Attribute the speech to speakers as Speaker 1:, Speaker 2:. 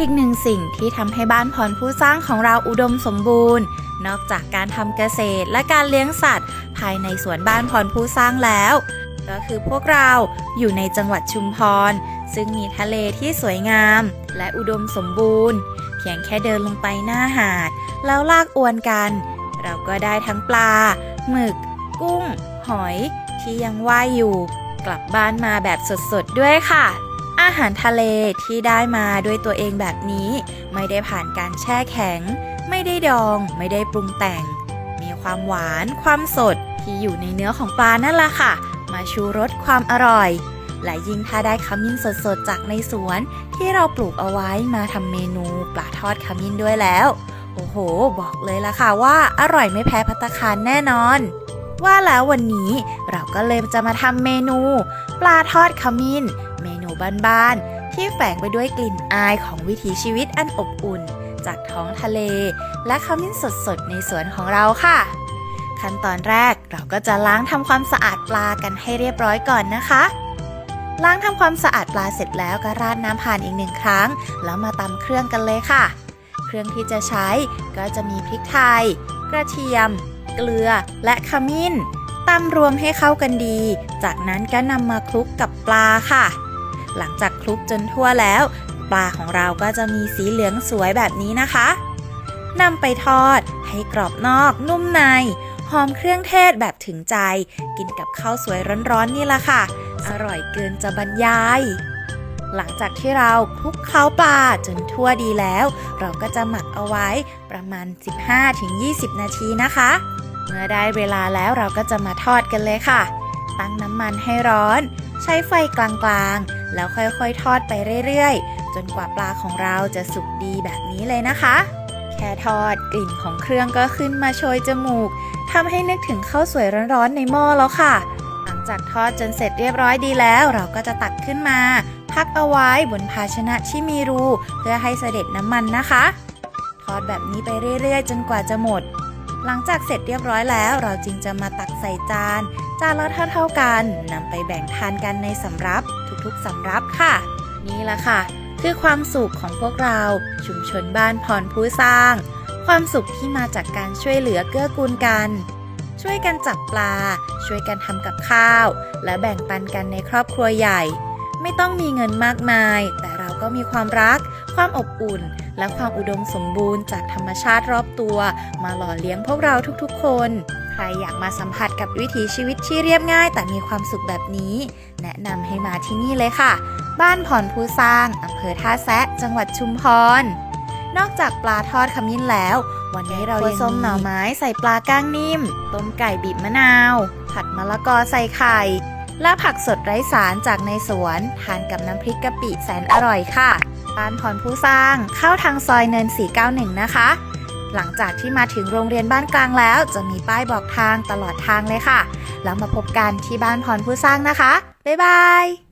Speaker 1: อีกหนึ่งสิ่งที่ทำให้บ้านพรผู้สร้างของเราอุดมสมบูรณ์ นอกจากการทำเกษตรและการเลี้ยงสัตว์ ภายในสวนบ้านพรผู้สร้างแล้ว ก็คือพวกเราอยู่ในจังหวัดชุมพร ซึ่งมีทะเลที่สวยงาม และอุดมสมบูรณ์ เพียงแค่เดินลงไปหน้าหาด แล้วลากอวนกัน เราก็ได้ทั้งปลาหมึก กุ้ง หอย ที่ยังว่ายอยู่ กลับบ้านมาแบบสดๆด้วยค่ะ อาหารทะเลที่ได้มาด้วยตัวเองแบบนี้ ไม่ได้ผ่านการแช่แข็ง ไม่ได้ดอง ไม่ได้ปรุงแต่ง มีความหวานความสดที่อยู่ในเนื้อของปลานั่นแหละค่ะ มาชูรสความอร่อย และยิ่งถ้าได้ขมิ้นสดๆ จากในสวน ที่เราปลูกเอาไว้มาทำเมนูปลาทอดขมิ้นด้วยแล้ว โอ้โห บอกเลยละค่ะว่าอร่อยไม่แพ้พัตคารแน่นอนว่าแล้ววันนี้เราก็เลยจะมาทำเมนู ปลาทอดขมิ้น นูบ้านๆที่แฝงไปด้วยกลิ่นอายของวิถีชีวิตอันอบอุ่น จากท้องทะเล และขมิ้นสดๆในสวนของเราค่ะ ขั้นตอนแรกเราก็จะล้างทำความสะอาดปลากันให้เรียบร้อยก่อนนะคะล้างทำความสะอาดปลาเสร็จแล้วก็ราดน้ำผ่านอีกหนึ่งครั้ง แล้วมาตำเครื่องกันเลยค่ะ เครื่องที่จะใช้ก็จะมีพริกไทย กระเทียม เกลือ และขมิ้นตำรวมให้เข้ากันดี จากนั้นก็นำมาคลุกกับปลาค่ะ หลังจากคลุกจนทั่วแล้ว ปลาของเราก็จะมีสีเหลืองสวยแบบนี้นะคะนำไปทอด ให้กรอบนอกนุ่มใน หอมเครื่องเทศแบบถึงใจ กินกับข้าวสวยร้อนๆนี่ละค่ะ อร่อยเกินจะบรรยาย หลังจากที่เราคลุกเคล้าปลาจนทั่วดีแล้ว เราก็จะหมักเอาไว้ประมาณ 15-20 นาทีนะคะ เมื่อได้เวลาแล้วเราก็จะมาทอดกันเลยค่ะ ตั้งน้ำมันให้ร้อน ใช้ไฟกลางๆ แล้วค่อยๆ ทอดไปเรื่อยๆ จนกว่าปลาของเราจะสุกดีแบบนี้เลยนะคะ แค่ทอดกลิ่นของเครื่องก็ขึ้นมาโชยจมูกทำให้นึกถึงข้าวสวยร้อนๆในหม้อแล้วค่ะ หลังจากทอดจนเสร็จเรียบร้อยดีแล้ว เราก็จะตักขึ้นมา พักเอาไว้บนภาชนะที่มีรู เพื่อให้เสด็จน้ำมันนะคะ ทอดแบบนี้ไปเรื่อยๆ จนกว่าจะหมด หลังจากเสร็จเรียบร้อยแล้วเราจึงจะมาตักใส่จาน จานละเท่าๆกันนำไปแบ่งทานกันในสำรับทุกๆสำรับค่ะ นี่แหละค่ะ คือความสุขของพวกเราชุมชนบ้านพรผู้สร้าง ความสุขที่มาจากการช่วยเหลือเกื้อกูลกัน ช่วยกันจับปลา ช่วยกันทำกับข้าว และแบ่งปันกันในครอบครัวใหญ่ ไม่ต้องมีเงินมากมาย แต่เราก็มีความรัก ความอบอุ่นและความอุดมสมบูรณ์จากธรรมชาติรอบตัว มาหล่อเลี้ยงพวกเราทุกๆ คน ใครอยากมาสัมผัสกับวิถีชีวิตที่เรียบง่าย แต่มีความสุขแบบนี้ แนะนำให้มาที่นี่เลยค่ะ บ้านผ่อนผู้สร้างอำเภอท่าแซะ จังหวัดชุมพรนอกจากปลาทอดขมิ้นแล้ว วันนี้เรายังส้มหน่อไม้ใส่ปลาก้างนิ่ม ต้มไก่บีบมะนาว ผัดมะละกอใส่ไข่ และผักสดไร้สารจากในสวน ทานกับน้ำพริกกะปิแสนอร่อยค่ะ บ้านพรผู้สร้างเข้าทางซอยเนิน 491 นะคะ หลังจากที่มาถึงโรงเรียนบ้านกลางแล้ว จะมีป้ายบอกทางตลอดทางเลยค่ะ แล้วมาพบกันที่บ้านพรผู้สร้างนะคะ บ๊ายบาย